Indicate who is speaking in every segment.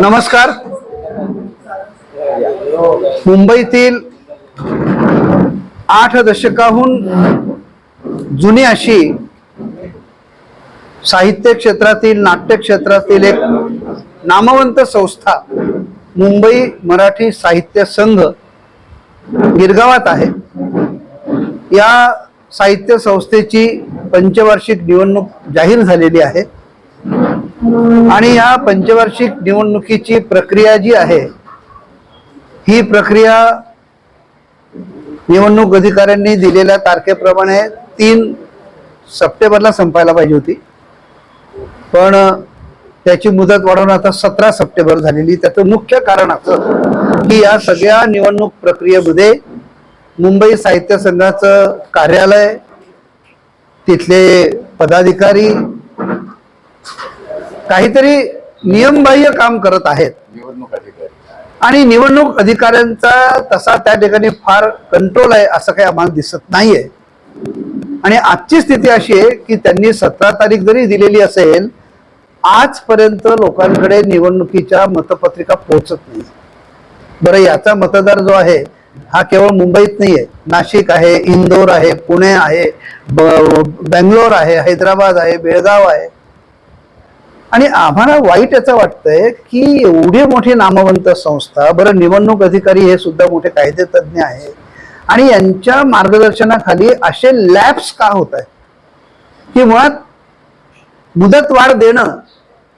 Speaker 1: नमस्कार. मुंबईतील आठ दशकाहून जुनी अशी साहित्य क्षेत्रातील नाट्य क्षेत्रातील एक नामवंत संस्था मुंबई मराठी साहित्य संघ गिरगावात आहे. या साहित्य संस्थेची पंचवार्षिक निवडणूक जाहीर झालेली आहे. आणि या पंचवार्षिक निवडणुकीची प्रक्रिया जी आहे ही प्रक्रिया निवडणूक अधिकाऱ्यांनी दिलेल्या तारखेप्रमाणे तीन सप्टेंबरला संपायला पाहिजे होती. पण त्याची मुदत वाढवून आता सतरा सप्टेंबर झालेली. त्याचं मुख्य कारण असं की या सगळ्या निवडणूक प्रक्रियेमध्ये मुंबई साहित्य संघाचं कार्यालय तिथले पदाधिकारी काहीतरी नियमबाह्य काम करत आहेत.
Speaker 2: निवडणूक अधिकारी.
Speaker 1: आणि निवडणूक अधिकाऱ्यांचा तसा त्या ठिकाणी फार कंट्रोल आहे असं काही आम्हाला दिसत नाहीये. आणि आजची स्थिती अशी आहे की त्यांनी सतरा तारीख जरी दिलेली असेल आजपर्यंत लोकांकडे निवडणुकीच्या मतपत्रिका पोहोचत नाही. बरं याचा मतदार जो आहे हा केवळ मुंबईत नाहीये. नाशिक आहे इंदोर आहे पुणे आहे बेंगलोर आहे हैदराबाद आहे बेळगाव आहे. आणि आम्हाला वाईट याचं वाटतंय की एवढी मोठी नामवंत संस्था बरं निवडणूक अधिकारी हे सुद्धा मोठे कायदे तज्ज्ञ आहे आणि यांच्या मार्गदर्शनाखाली असे लॅब्स का होत आहे की मुळात मुदतवाढ देणं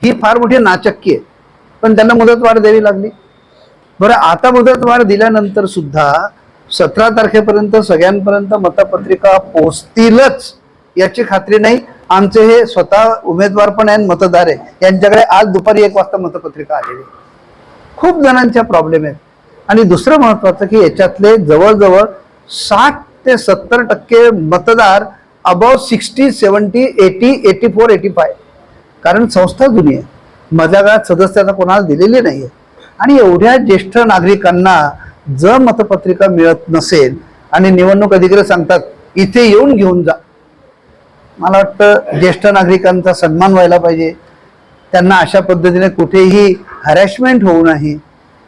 Speaker 1: ही फार मोठी नाचक्की आहे. पण त्यांना मुदतवाढ द्यावी लागली. बरं आता मुदतवाढ दिल्यानंतर सुद्धा सतरा तारखेपर्यंत सगळ्यांपर्यंत मतपत्रिका पोचतीलच याची खात्री नाही. आमचे हे स्वतः उमेदवार पण आहे आणि मतदार आहे यांच्याकडे आज दुपारी एक वाजता मतपत्रिका आलेली आहे. खूप जणांच्या प्रॉब्लेम आहेत. आणि दुसरं महत्वाचं की याच्यातले जवळजवळ साठ ते सत्तर टक्के मतदार above sixty seventy eighty eighty four eighty five कारण संस्था जुनी आहे. माझ्या काळात सदस्यता कोणाला दिलेली नाही आहे आणि एवढ्या ज्येष्ठ नागरिकांना जर मतपत्रिका मिळत नसेल आणि निवडणूक अधिकारी सांगतात इथे येऊन घेऊन जा. मला वाटतं ज्येष्ठ नागरिकांचा सन्मान व्हायला पाहिजे. त्यांना अशा पद्धतीने कुठेही हॅरॅशमेंट होऊ नये.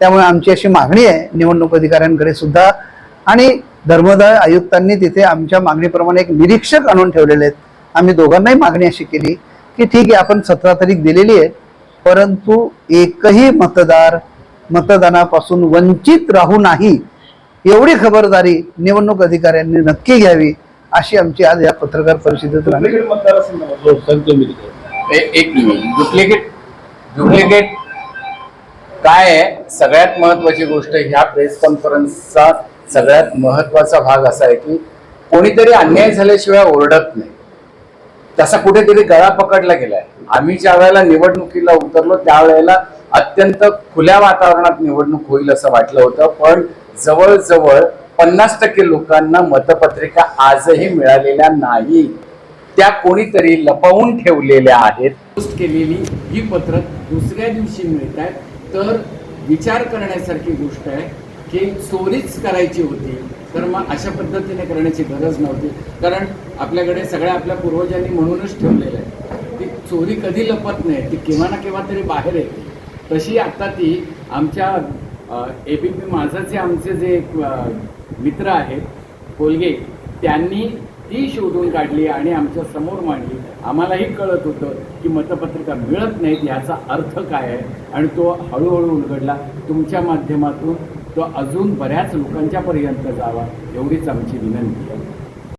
Speaker 1: त्यामुळे आमची अशी मागणी आहे. निवडणूक अधिकाऱ्यांकडे सुद्धा. आणि धर्मदाय आयुक्तांनी तिथे आमच्या मागणीप्रमाणे एक निरीक्षक आणून ठेवलेले आहेत. आम्ही दोघांनाही मागणी अशी केली की ठीक आहे आपण सतरा तारीख दिलेली आहे. परंतु एकही मतदार मतदानापासून वंचित राहू नाही. एवढी खबरदारी निवडणूक अधिकाऱ्यांनी नक्की घ्यावी. अशी आमची आज या पत्रकार परिषदेतून आम्ही
Speaker 2: ए- एक मिनिट. डुप्लिकेट डुप्लिकेट काय आहे? सगळ्यात महत्वाची गोष्ट ह्या प्रेस कॉन्फरन्सचा सगळ्यात महत्त्वाचा भाग असा आहे की कोणीतरी अन्याय झाल्याशिवाय ओरडत नाही. तसा कुठेतरी गळा पकडला गेलाय. आम्ही ज्या वेळेला निवडणुकीला उतरलो त्यावेळेला अत्यंत खुल्या वातावरणात निवडणूक होईल असं वाटलं होतं. पण जवळजवळ पन्नास टक्के लोकांना मतपत्रिका आजही मिळालेल्या नाही. त्या कोणीतरी लपवून ठेवलेल्या आहेत. पोस्ट केलेली ही पत्र दुसऱ्या दिवशी मिळत आहेत. तर विचार करण्यासारखी गोष्ट आहे की चोरीच करायची होती तर मग अशा पद्धतीने करण्याची गरज नव्हती. कारण आपल्याकडे सगळ्या आपल्या पूर्वजांनी म्हणूनच ठेवलेलं आहे ती चोरी कधी लपत नाही ती केव्हा ना केव्हा तरी बाहेर येते. तशी आता ती आमच्या ए बी पी माझाचे आमचे जे मित्र आहेत कोलगे त्यांनी ती शोधून काढली आणि आमच्यासमोर मांडली. आम्हालाही कळत होतं की मतपत्रिका मिळत नाहीत याचा अर्थ काय आहे. आणि तो हळूहळू उलगडला. तुमच्या माध्यमातून तो अजून बऱ्याच लोकांच्यापर्यंत जावा एवढीच आमची विनंती आहे.